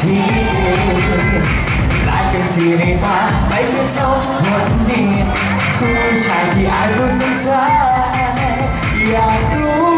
ที่ดีรักันที่ในป่าไม่เป็นเจ้าคนนี้ผู้ชายที่อายผู้สงสารอยากรู้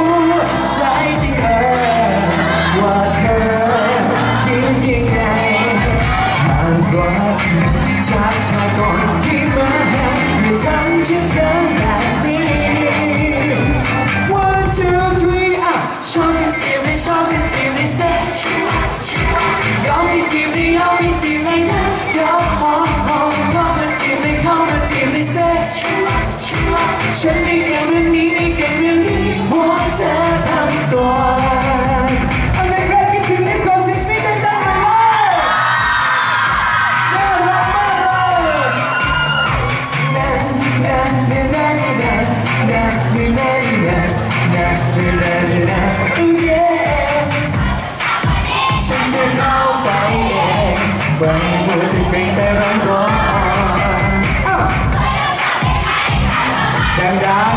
ดังดัง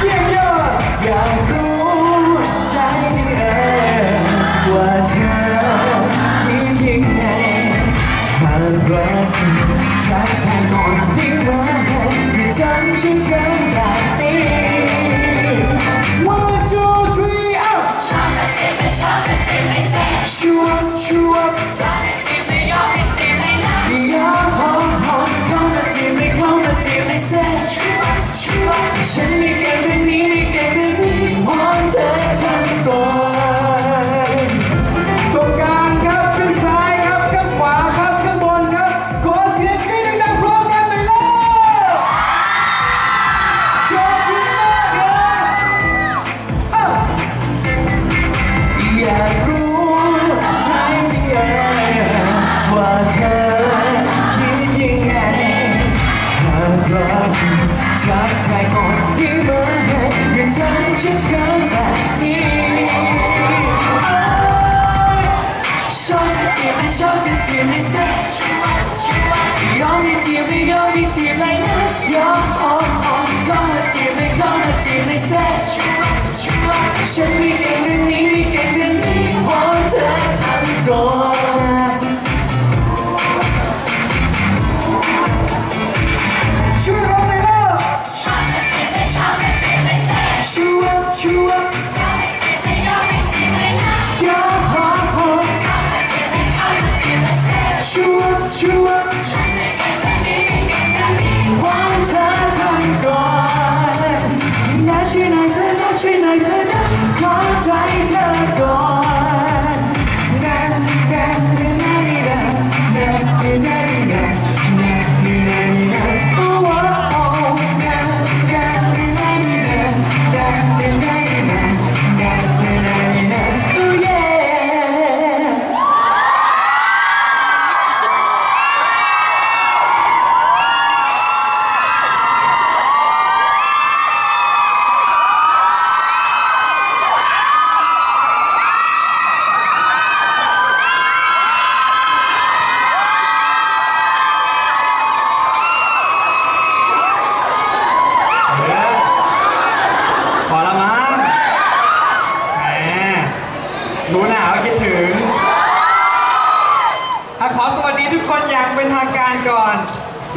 เยี่ยมยอดอยากรู้ใจจริงเองว่าเธอคิดยังไงหากรักเธอใจใจก่อนที่รักให้จำฉันกัน Show it to me, show it to me,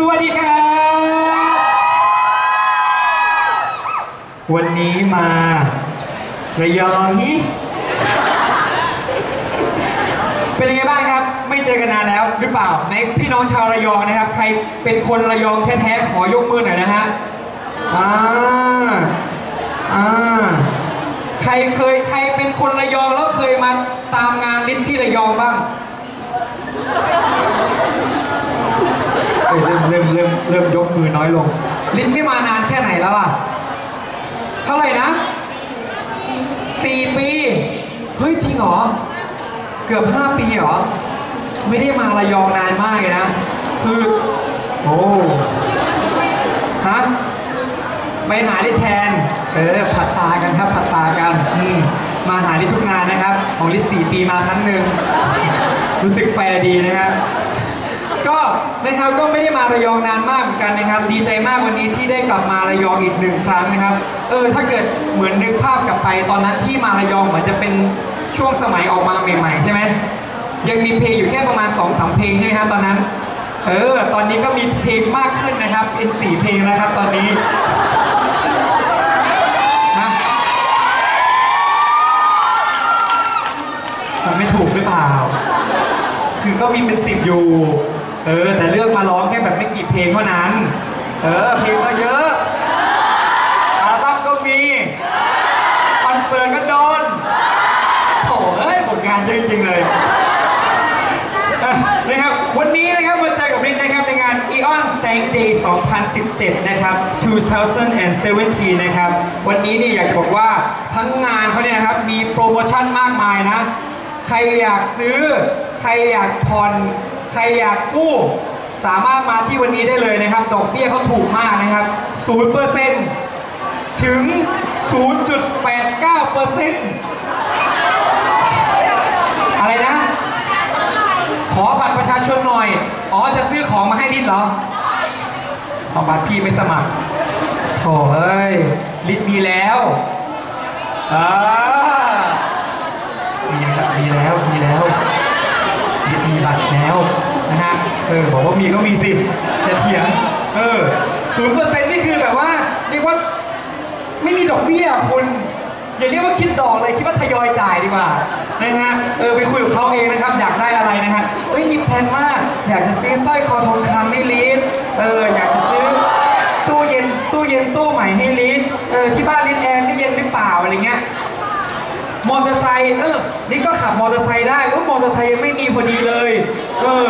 วัสดีครับ วันนี้มาระยองฮิเป็นยังไงบ้างครับ ไม่เจอกันนานแล้วหรือเปล่า ในพี่น้องชาวระยองนะครับ ใครเป็นคนระยองแท้ๆขอยกมือหน่อยนะฮะอ่าอ่าใครเคยใครเป็นคนระยองแล้วเคยมาตามงานลิ้นที่ระยองบ้าง เริ่มเริ่มเริ่มยกมือน้อยลง ลิ้นไม่มานานแค่ไหนแล้วอะ เท่าไหร่นะสี่ปี เฮ้ย จริงเหรอ เกือบห้าปีเหรอ ไม่ได้มาระยองนานมากเลยนะ คือ โอ้ฮะไปหาลิแทน เออ ผัดตากันครับ ผัดตากันอืมมาหาลิทุกงานนะครับ ของลิศสี่ปีมาครั้งหนึ่ง รู้สึกแฟร์ดีนะครับ ก็นะครับก็ไม่ได้มาระยองนานมากเหมือนกันนะครับ ดีใจมากวันนี้ที่ได้กลับมาระยองอีกหนึ่งครั้งนะครับ เออถ้าเกิดเหมือนนึกภาพกลับไป ตอนนั้นที่มาระยองเหมือนจะเป็นช่วงสมัยออกมาใหม่ๆใช่ไหมยังมีเพลงอยู่แค่ประมาณ2อสเพลงใช่ไหมครตอนนั้น เออ ตอนนี้ก็มีเพลงมากขึ้นนะครับ เป็น 4 เพลงนะครับตอนนี้มันไม่ถูกหรือเปล่า คือก็มีเป็นสิบอยู่ เออ แต่เลือกมาร้องแค่แบบไม่กี่เพลงเท่านั้น เออ เพลงก็เยอะอัลบั้มก็มี คอนเสิร์ตก็โดนโถเอ้ยผลงานเยอะจริงๆเลยนะครับวันนี้นะครับมาเจอกับรินนะครับในงาน Eon Thank Day 2017 นะครับ 2017 นะครับ วันนี้นี่อยากจะบอกว่าทั้งงานเขาเนี่ยนะครับ มีโปรโมชั่นมากมายนะ ใครอยากซื้อ ใครอยากผ่อน ใครอยากกู้สามารถมาที่วันนี้ได้เลยนะครับ ดอกเบี้ยเขาถูกมากนะครับ 0%ถึง 0.89%อะไรนะ ขอบัตรประชาชนหน่อย อ๋อ จะซื้อของมาให้ลิศเหรอเอบัตรพี่ไม่สมัครโถเอ้ย ลิศมีแล้วอ่ามีครับมีแล้ว มีแล้ว ลิศมีบัตรแล้วนะฮะเออบอกว่ามีก็มีสิอย่าเถียงเออศูนย์เปอร์เซ็นต์นี่คือแบบว่าเรียกว่าไม่มีดอกเบี้ยคุณอย่าเรียกว่าคิดดอกเลยคิดว่าทยอยจ่ายดีกว่านะฮะเออไปคุยกับเขาเองนะครับอยากได้อะไรนะฮะเฮ้ยมีแพลนว่าอยากจะซื้อสร้อยคอทองคำให้ลิศเอออยากจะซื้อตู้เย็นตู้เย็นตู้ใหม่ให้ลิศเออที่บ้านลิศแอร์ไม่เย็นหรือเปล่าอะไรเงี้ย มอเตอร์ไซค์เออลิศก็ขับมอเตอร์ไซค์ได้อุ๊ยมอเตอร์ไซค์ยังไม่มีพอดีเลย เออ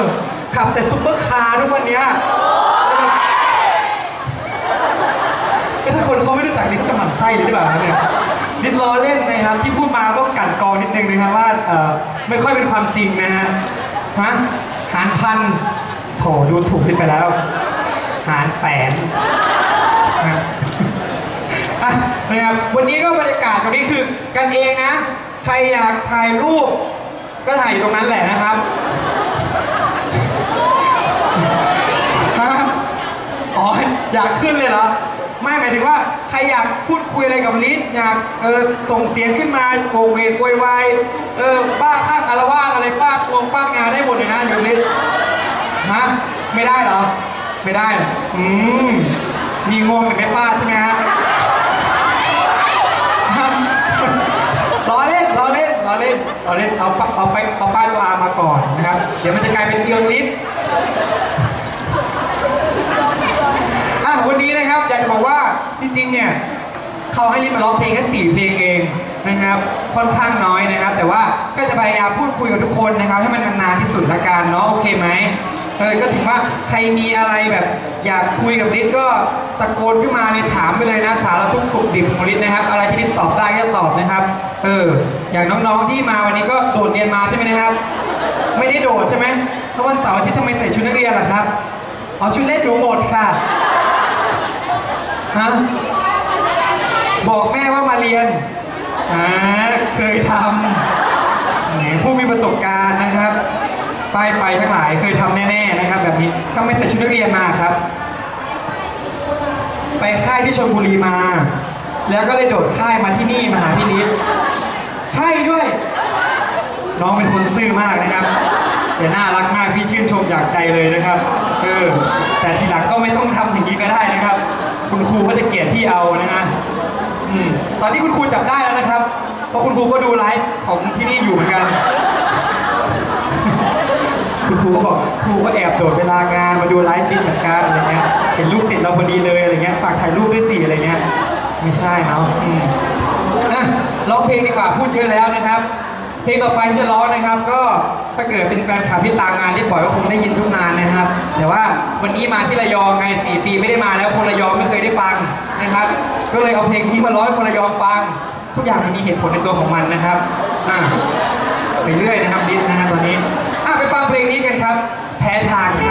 ขับแต่ซุปเปอร์คาร์ทุกวันเนี้ยก็ถ้าคนเขาไม่รู้จักนี่เขาจะหมั่นไส้เลยหรือเปล่าเนี่ยนิดล้อเล่นนะครับ ที่พูดมาต้องกันกรองนิดนึงนะครับว่าเออไม่ค่อยเป็นความจริงนะฮะฮะหารพันโถดูถูกนิดไปแล้ว หารแสนนะ อะนะครับวันนี้ก็บรรยากาศตรงนี้คือกันเองนะ ใครอยากถ่ายรูป ก็ถ่ายอยู่ตรงนั้นแหละนะครับฮะอ๋ออยากขึ้นเลยเหรอไม่หมายถึงว่าใครอยากพูดคุยอะไรกับลิศอยากเออส่งเสียงขึ้นมาโกเวกโวยวายเออบ้าข้างอารวาสอะไรฟาดวงฟาดงานได้หมดเลยนะอยู่ลิศฮะไม่ได้เหรอ ไม่ได้อืมมีงวงแต่ไม่ฟาดใช่ไหมฮะฮะล้อเล่นล้อเล่นล้อ เล่นล้อเล่นเอาเอาไปเอาป้ายตัวอามาก่อนนะครับ เดี๋ยวมันจะกลายเป็นเอียงลิศอะวันนี้นะครับอยากจะบอกว่าจริงๆเนี่ยเขาให้ลินมาร้องเพลงแค่สี่เพลงเองนะครับค่อนข้างน้อยนะครับ แต่ว่าก็จะพยายามพูดคุยกับทุกคนนะครับ ให้มันนานที่สุดละกันเนาะโอเคไหมเออก็ถือว่าใครมีอะไรแบบอยากคุยกับลิศก็ตะโกนขึ้นมาเลยถามไปเลยนะสารทุกข์สุขดิบของลิศนะครับ อะไรที่ลิศตอบได้ก็ตอบนะครับ เออ อย่างน้องๆที่มาวันนี้ก็โดดเรียนมาใช่ไหมนะครับ ไม่ได้โดดใช่ไหมเพราะวันเสาร์อาทิตย์ทำไมใส่ชุดนักเรียนล่ะครับเอาชุดเล่นหนูหมดค่ะฮะบอกแม่ว่ามาเรียนอ่าเคยทำผู้มีประสบการณ์นะครับป้ายไฟทั้งหลายเคยทำแน่ๆนะครับ แบบนี้ทำไมใส่ชุดนักเรียนมาครับ ไปค่ายที่ชลบุรีมา แล้วก็เลยโดดค่ายมาที่นี่มาหาพี่นิด ใช่ด้วย น้องเป็นคนซื่อมากนะครับแต่น่ารักมากพี่ชื่นชมจากใจเลยนะครับเออแต่ทีหลังก็ไม่ต้องทำอย่างนี้ก็ได้นะครับ คุณครูก็จะเกลียดที่เอานะฮะอตอนนี้คุณครูจับได้แล้วนะครับ เพราะคุณครูก็ดูไลฟ์ของที่นี่อยู่เหมือนกัน คุณครูก็บอกครูก็แอบโดดเวลางานมาดูไลฟ์นิดเหมือนกันอะไรเงี้ยเห็นลูกศิษย์เราพอดีเลยอะไรเงี้ยฝากถ่ายรูปด้วยสิอะไรเงี้ยไม่ใช่เนาะอืมอะ ร้องเพลงดีกว่าพูดเยอะแล้วนะครับ เพลงต่อไปที่จะร้องนะครับ ก็ถ้าเกิดเป็นแฟนคลับที่ตามงานที่บ่อยก็คงได้ยินทุกงานนะครับ แต่ว่าวันนี้มาที่ระยองไง4ปีไม่ได้มาแล้วคนระยองไม่เคยได้ฟังนะครับ ก็เลยเอาเพลงนี้มาร้องให้คนระยองฟัง ทุกอย่างมันมีเหตุผลในตัวของมันนะครับอ่าไปเรื่อยนะครับดิสนะฮะตอนนี้อะไปฟังเพลงนี้กันครับ แพ้ทางครับ